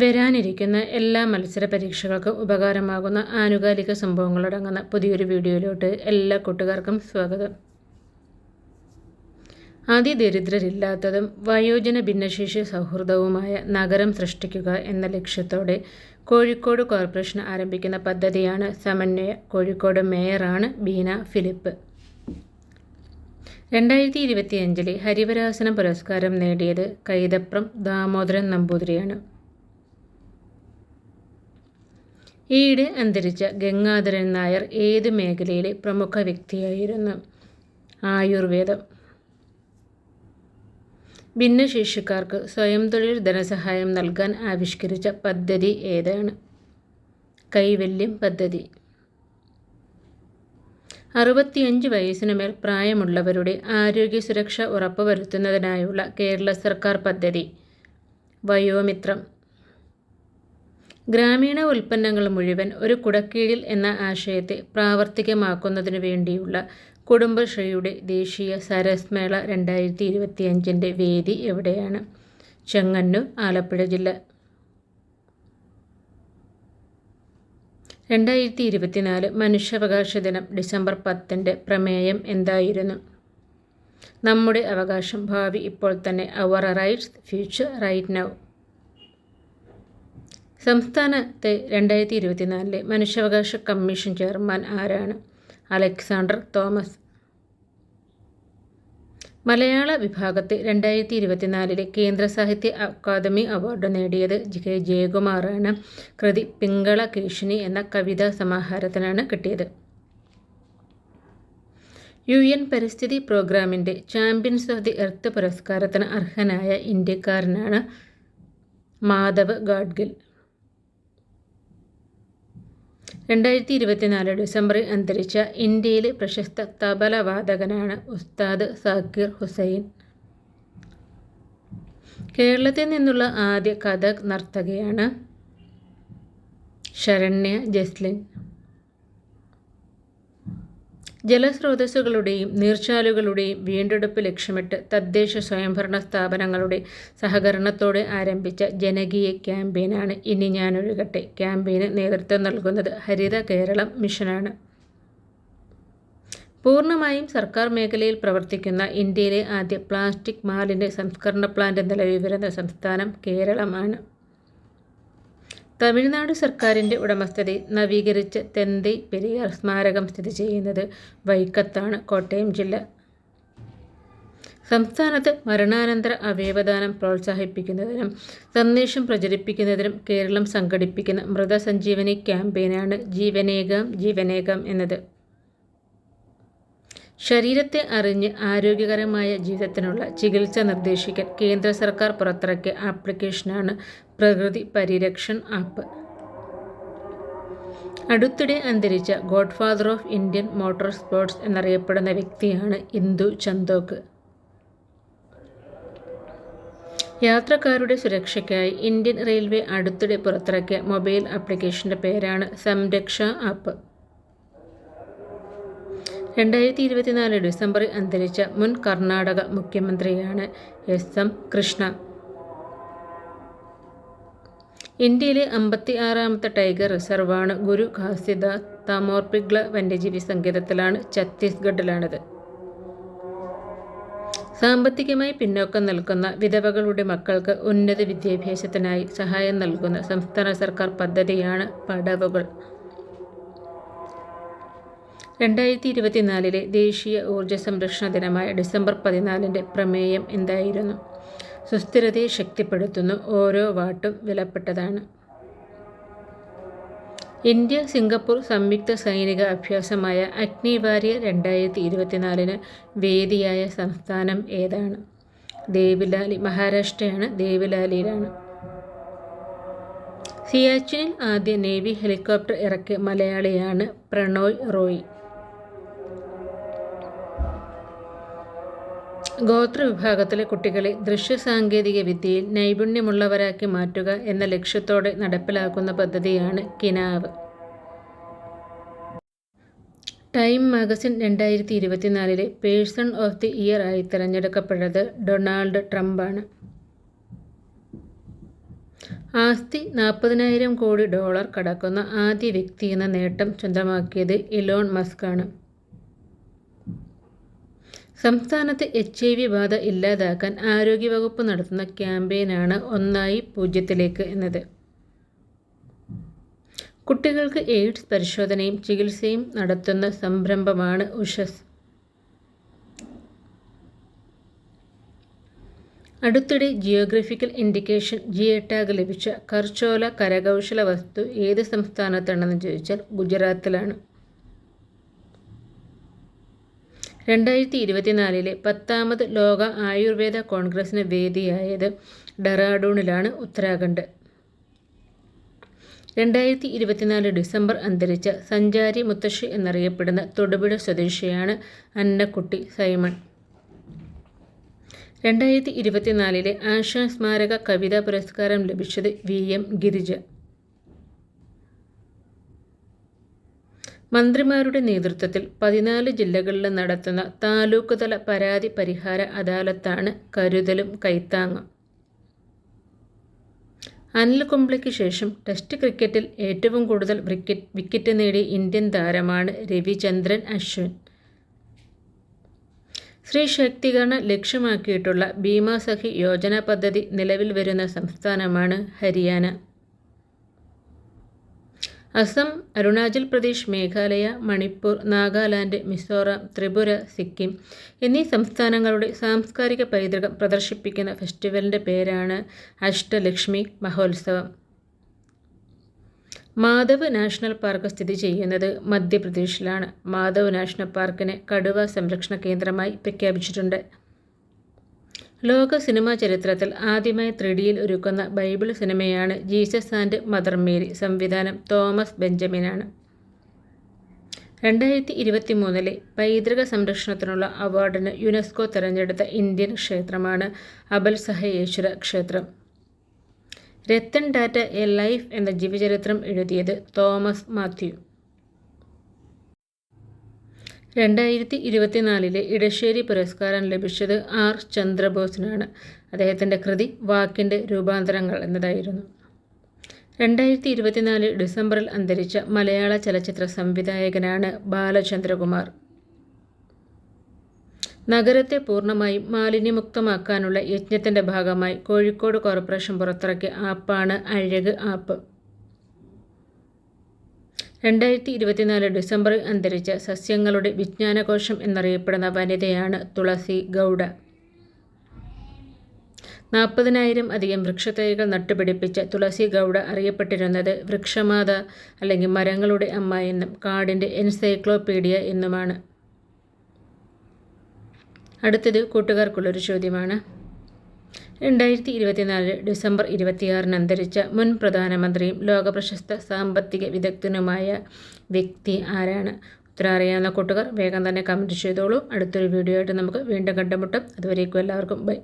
വരാനിരിക്കുന്ന എല്ലാ മത്സര പരീക്ഷകൾക്കും ഉപകാരമാകുന്ന ആനുകാലിക സംഭവങ്ങളടങ്ങുന്ന പുതിയൊരു വീഡിയോയിലോട്ട് എല്ലാ കൂട്ടുകാർക്കും സ്വാഗതം. അതിദരിദ്രരില്ലാത്തതും വയോജന ഭിന്നശേഷി സൗഹൃദവുമായ നഗരം സൃഷ്ടിക്കുക എന്ന ലക്ഷ്യത്തോടെ കോഴിക്കോട് കോർപ്പറേഷൻ ആരംഭിക്കുന്ന പദ്ധതിയാണ് സമന്വയ കോഴിക്കോട് മേയറാണ് ബീന ഫിലിപ്പ്. രണ്ടായിരത്തി ഇരുപത്തിയഞ്ചിലെ ഹരിവരാസനം പുരസ്കാരം നേടിയത് കൈതപ്രം ദാമോദരൻ നമ്പൂതിരിയാണ്. ഈയിടെ അന്തരിച്ച ഗംഗാധരൻ നായർ ഏത് മേഖലയിലെ പ്രമുഖ വ്യക്തിയായിരുന്നു? ആയുർവേദം. ഭിന്നശേഷിക്കാർക്ക് സ്വയം തൊഴിൽ ധനസഹായം നൽകാൻ ആവിഷ്കരിച്ച പദ്ധതി ഏതാണ്? കൈവല്യം പദ്ധതി. അറുപത്തിയഞ്ച് വയസ്സിനുമേൽ പ്രായമുള്ളവരുടെ ആരോഗ്യ സുരക്ഷ ഉറപ്പുവരുത്തുന്നതിനായുള്ള കേരള സർക്കാർ പദ്ധതി. വയോമിത്രം. ഗ്രാമീണ ഉൽപ്പന്നങ്ങൾ മുഴുവൻ ഒരു കുടക്കീഴിൽ എന്ന ആശയത്തെ പ്രാവർത്തികമാക്കുന്നതിനു വേണ്ടിയുള്ള കുടുംബശ്രീയുടെ ദേശീയ സരസ് മേള രണ്ടായിരത്തി ഇരുപത്തിയഞ്ചിന്റെ വേദി എവിടെയാണ്? ചെങ്ങന്നൂർ ആലപ്പുഴ ജില്ല. രണ്ടായിരത്തി ഇരുപത്തിനാല് മനുഷ്യാവകാശ ദിനം ഡിസംബർ പത്തിന്റെ പ്രമേയം എന്തായിരുന്നു? നമ്മുടെ അവകാശം ഭാവി ഇപ്പോൾ തന്നെ അവർ റൈറ്റ്സ് ഫ്യൂച്ചർ റൈറ്റ് നൗ സംസ്ഥാനത്തെ രണ്ടായിരത്തി ഇരുപത്തിനാലിലെ മനുഷ്യാവകാശ കമ്മീഷൻ ചെയർമാൻ ആരാണ്? Alexander Thomas. മലയാള വിഭാഗത്തെ രണ്ടായിരത്തി ഇരുപത്തിനാലിലെ കേന്ദ്ര സാഹിത്യ അക്കാദമി അവാർഡ് നേടിയത് കെ ജയകുമാറാണ്. കൃതി പിങ്കള കേശിനി എന്ന കവിതാ സമാഹാരത്തിനാണ് കിട്ടിയത്. യു. എൻ. പരിസ്ഥിതി പ്രോഗ്രാമിന്റെ ചാമ്പ്യൻസ് ഓഫ് ദി എർത്ത് പുരസ്കാരത്തിന് അർഹനായ ഇന്ത്യക്കാരനാണ് മാധവ് ഗാഡ്ഗിൽ. രണ്ടായിരത്തി ഇരുപത്തിനാല് ഡിസംബറിൽ അന്തരിച്ച ഇന്ത്യയിലെ പ്രശസ്ത തബല വാദകനാണ് ഉസ്താദ് സാക്കിർ ഹുസൈൻ. കേരളത്തിൽ നിന്നുള്ള ആദ്യ കഥക് നർത്തകയാണ് ശരണ്യ ജസ്ലിൻ. ജലസ്രോതസ്സുകളുടെയും നീർച്ചാലുകളുടെയും വീണ്ടെടുപ്പ് ലക്ഷ്യമിട്ട് തദ്ദേശ സ്വയംഭരണ സ്ഥാപനങ്ങളുടെ സഹകരണത്തോടെ ആരംഭിച്ച ജനകീയ ക്യാമ്പയിനാണ് ഇനി ഞാനൊഴുകട്ടെ. ക്യാമ്പയിന് നേതൃത്വം നൽകുന്നത് ഹരിത കേരളം മിഷനാണ്. പൂർണമായും സർക്കാർ മേഖലയിൽ പ്രവർത്തിക്കുന്ന ഇന്ത്യയിലെ ആദ്യ പ്ലാസ്റ്റിക് മാലിന്യ സംസ്കരണ പ്ലാന്റ് നിലവിൽ വരുന്ന സംസ്ഥാനം കേരളമാണ്. തമിഴ്നാട് സർക്കാരിന്റെ ഉടമസ്ഥതയിൽ നവീകരിച്ച തെന്തൈ പെരിയാർ സ്മാരകം സ്ഥിതി ചെയ്യുന്നത് വൈക്കത്താണ് കോട്ടയം ജില്ല. സംസ്ഥാനത്ത് മരണാനന്തര അവയവദാനം പ്രോത്സാഹിപ്പിക്കുന്നതിനും സന്ദേശം പ്രചരിപ്പിക്കുന്നതിനും കേരളം സംഘടിപ്പിക്കുന്ന മൃതസഞ്ജീവനി ക്യാമ്പയിനാണ് ജീവനേകം ജീവനേകം എന്നത്. ശരീരത്തെ അറിഞ്ഞ് ആരോഗ്യകരമായ ജീവിതത്തിനുള്ള ചികിത്സ നിർദ്ദേശിക്കാൻ കേന്ദ്ര സർക്കാർ പുറത്തിറക്കിയ ആപ്ലിക്കേഷനാണ് പ്രകൃതി പരിരക്ഷൺ ആപ്പ്. അടുത്തിടെ അന്തരിച്ച godfather of Indian motor sports എന്നറിയപ്പെടുന്ന വ്യക്തിയാണ് ഇന്ദു ചന്ദോക്ക്. യാത്രക്കാരുടെ സുരക്ഷയ്ക്കായി ഇന്ത്യൻ റെയിൽവേ അടുത്തിടെ പുറത്തിറക്കിയ മൊബൈൽ ആപ്ലിക്കേഷന്റെ പേരാണ് സംരക്ഷ ആപ്പ്. രണ്ടായിരത്തി ഇരുപത്തിനാല് ഡിസംബറിൽ അന്തരിച്ച മുൻ കർണാടക മുഖ്യമന്ത്രിയാണ് എസ് എം കൃഷ്ണ. ഇന്ത്യയിലെ അമ്പത്തി ആറാമത്തെ ടൈഗർ റിസർവാണ് ഗുരു ഖാസിദ താമോർപിഗ്ല വന്യജീവി സങ്കേതത്തിലാണ് ഛത്തീസ്ഗഡിലാണിത്. സാമ്പത്തികമായി പിന്നോക്കം നിൽക്കുന്ന വിധവകളുടെ മക്കൾക്ക് ഉന്നത വിദ്യാഭ്യാസത്തിനായി സഹായം നൽകുന്ന സംസ്ഥാന സർക്കാർ പദ്ധതിയാണ് പടവുകൾ. രണ്ടായിരത്തി ഇരുപത്തിനാലിലെ ദേശീയ ഊർജ സംരക്ഷണ ദിനമായ ഡിസംബർ പതിനാലിന്റെ പ്രമേയം എന്തായിരുന്നു? സുസ്ഥിരതയെ ശക്തിപ്പെടുത്തുന്നു ഓരോ വാട്ടും വിലപ്പെട്ടതാണ്. ഇന്ത്യ സിംഗപ്പൂർ സംയുക്ത സൈനിക അഭ്യാസമായ അഗ്നിവാര്യ രണ്ടായിരത്തി ഇരുപത്തിനാലിന് വേദിയായ സംസ്ഥാനം ഏതാണ്? ദേവിലാലി മഹാരാഷ്ട്രയാണ് ദേവിലാലിയിലാണ്. സിയാച്ചിനിൽ ആദ്യ നേവി ഹെലികോപ്റ്റർ ഇറക്കിയ മലയാളിയാണ് പ്രണോയ് റോയ്. ഗോത്രവിഭാഗത്തിലെ കുട്ടികളെ ദൃശ്യ ദൃശ്യസാങ്കേതിക വിദ്യയിൽ നൈപുണ്യമുള്ളവരാക്കി മാറ്റുക എന്ന ലക്ഷ്യത്തോടെ നടപ്പിലാക്കുന്ന പദ്ധതിയാണ് കിനാവ്. ടൈം മാഗസിൻ രണ്ടായിരത്തി ഇരുപത്തിനാലിലെ പേഴ്സൺ ഓഫ് ദി ഇയർ ആയി തിരഞ്ഞെടുക്കപ്പെട്ടത് ഡൊണാൾഡ് ട്രംപാണ്. ആസ്തി നാൽപ്പതിനായിരം കോടി ഡോളർ കടക്കുന്ന ആദ്യ വ്യക്തി എന്ന നേട്ടം സ്വന്തമാക്കിയത് ഇലോൺ മസ്കാണ്. സംസ്ഥാനത്ത് എച്ച് ഐ വി ബാധ ഇല്ലാതാക്കാൻ ആരോഗ്യവകുപ്പ് നടത്തുന്ന ക്യാമ്പയിനാണ് ഒന്നായി പൂജ്യത്തിലേക്ക് എന്നത്. കുട്ടികൾക്ക് എയ്ഡ്സ് പരിശോധനയും ചികിത്സയും നടത്തുന്ന സംരംഭമാണ് ഉഷസ്. അടുത്തിടെ ജിയോഗ്രഫിക്കൽ ഇൻഡിക്കേഷൻ ജി ടാഗ് ലഭിച്ച കർച്ചോല കരകൗശല വസ്തു ഏത് സംസ്ഥാനത്താണെന്ന് ചോദിച്ചാൽ ഗുജറാത്തിലാണ്. രണ്ടായിരത്തി ഇരുപത്തിനാലിലെ പത്താമത് ലോക ആയുർവേദ കോൺഗ്രസിന് വേദിയായത് ഡെറാഡൂണിലാണ് ഉത്തരാഖണ്ഡ്. രണ്ടായിരത്തി ഇരുപത്തിനാല് ഡിസംബർ അന്തരിച്ച സഞ്ചാരി മുത്തശ്ശി എന്നറിയപ്പെടുന്ന തൊടുപുഴ സ്വദേശിയാണ് അന്നക്കുട്ടി സൈമൺ. രണ്ടായിരത്തി ഇരുപത്തിനാലിലെ ആശാ സ്മാരക കവിതാ പുരസ്കാരം ലഭിച്ചത് വി എം ഗിരിജ. മന്ത്രിമാരുടെ നേതൃത്വത്തിൽ പതിനാല് ജില്ലകളിൽ നടത്തുന്ന താലൂക്ക് തല പരാതി പരിഹാര അദാലത്താണ് കരുതലും കൈത്താങ്ങും. അനിൽ കുംബ്ലയ്ക്ക് ശേഷം ടെസ്റ്റ് ക്രിക്കറ്റിൽ ഏറ്റവും കൂടുതൽ വിക്കറ്റ് വിക്കറ്റ് നേടിയ ഇന്ത്യൻ താരമാണ് രവിചന്ദ്രൻ അശ്വിൻ. സ്ത്രീ ശാക്തീകരണം ലക്ഷ്യമാക്കിയിട്ടുള്ള ഭീമാസഖി യോജന പദ്ധതി നിലവിൽ വരുന്ന സംസ്ഥാനമാണ് ഹരിയാന. അസം അരുണാചൽ പ്രദേശ് മേഘാലയ മണിപ്പൂർ നാഗാലാൻഡ് മിസോറാം ത്രിപുര സിക്കിം എന്നീ സംസ്ഥാനങ്ങളുടെ സാംസ്കാരിക പൈതൃകം പ്രദർശിപ്പിക്കുന്ന ഫെസ്റ്റിവലിന്റെ പേരാണ് അഷ്ടലക്ഷ്മി മഹോത്സവം. മാധവ് നാഷണൽ പാർക്ക് സ്ഥിതി ചെയ്യുന്നത് മധ്യപ്രദേശിലാണ്. മാധവ് നാഷണൽ പാർക്കിനെ കടുവ സംരക്ഷണ കേന്ദ്രമായി പ്രഖ്യാപിച്ചിട്ടുണ്ട്. ലോക സിനിമാ ചരിത്രത്തിൽ ആദ്യമായി ത്രിഡിയിൽ ഒരുക്കുന്ന ബൈബിൾ സിനിമയാണ് ജീസസ് ആൻഡ് മദർ മേരി സംവിധാനം തോമസ് ബെഞ്ചമിനാണ്. രണ്ടായിരത്തി ഇരുപത്തി മൂന്നിലെ പൈതൃക സംരക്ഷണത്തിനുള്ള അവാർഡിന് യുനെസ്കോ തിരഞ്ഞെടുത്ത ഇന്ത്യൻ ക്ഷേത്രമാണ് അബൽ സഹയേശ്വര ക്ഷേത്രം. രത്തൻ ടാറ്റ എ ലൈഫ് എന്ന ജീവചരിത്രം എഴുതിയത് തോമസ് മാത്യു. രണ്ടായിരത്തി ഇരുപത്തിനാലിലെ ഇടശ്ശേരി പുരസ്കാരം ലഭിച്ചത് ആർ ചന്ദ്രബോസിനാണ്. അദ്ദേഹത്തിന്റെ കൃതി വാക്കിന്റെ രൂപാന്തരങ്ങൾ എന്നതായിരുന്നു. രണ്ടായിരത്തി ഇരുപത്തിനാല് ഡിസംബറിൽ അന്തരിച്ച മലയാള ചലച്ചിത്ര സംവിധായകനാണ് ബാലചന്ദ്രകുമാർ. നഗരത്തെ പൂർണമായും മാലിന്യമുക്തമാക്കാനുള്ള യജ്ഞത്തിന്റെ ഭാഗമായി കോഴിക്കോട് കോർപ്പറേഷൻ പുറത്തിറക്കിയ ആപ്പാണ് അഴക് ആപ്പ്. രണ്ടായിരത്തി ഇരുപത്തിനാല് ഡിസംബറിൽ അന്തരിച്ച സസ്യങ്ങളുടെ വിജ്ഞാനകോശം എന്നറിയപ്പെടുന്ന വനിതയാണ് തുളസി ഗൗഡ. നാൽപ്പതിനായിരം അധികം വൃക്ഷത്തൈകൾ നട്ടുപിടിപ്പിച്ച തുളസി ഗൗഡ അറിയപ്പെട്ടിരുന്നത് വൃക്ഷമാത അല്ലെങ്കിൽ മരങ്ങളുടെ അമ്മ എന്നും കാടിന്റെ എൻസൈക്ലോപീഡിയ എന്നുമാണ്. അടുത്തത് കൂട്ടുകാർക്കുള്ളൊരു ചോദ്യമാണ്. രണ്ടായിരത്തി ഇരുപത്തിനാല് ഡിസംബർ ഇരുപത്തിയാറിന് അന്തരിച്ച മുൻ പ്രധാനമന്ത്രിയും ലോകപ്രശസ്ത സാമ്പത്തിക വിദഗ്ധനുമായ വ്യക്തി ആരാണ്? ഉത്തരം അറിയാവുന്ന കൂട്ടുകാർ വേഗം തന്നെ കമന്റ് ചെയ്തോളൂ. അടുത്തൊരു വീഡിയോ ആയിട്ട് നമുക്ക് വീണ്ടും കണ്ടുമുട്ടാം. അതുവരേക്കും എല്ലാവർക്കും ബൈ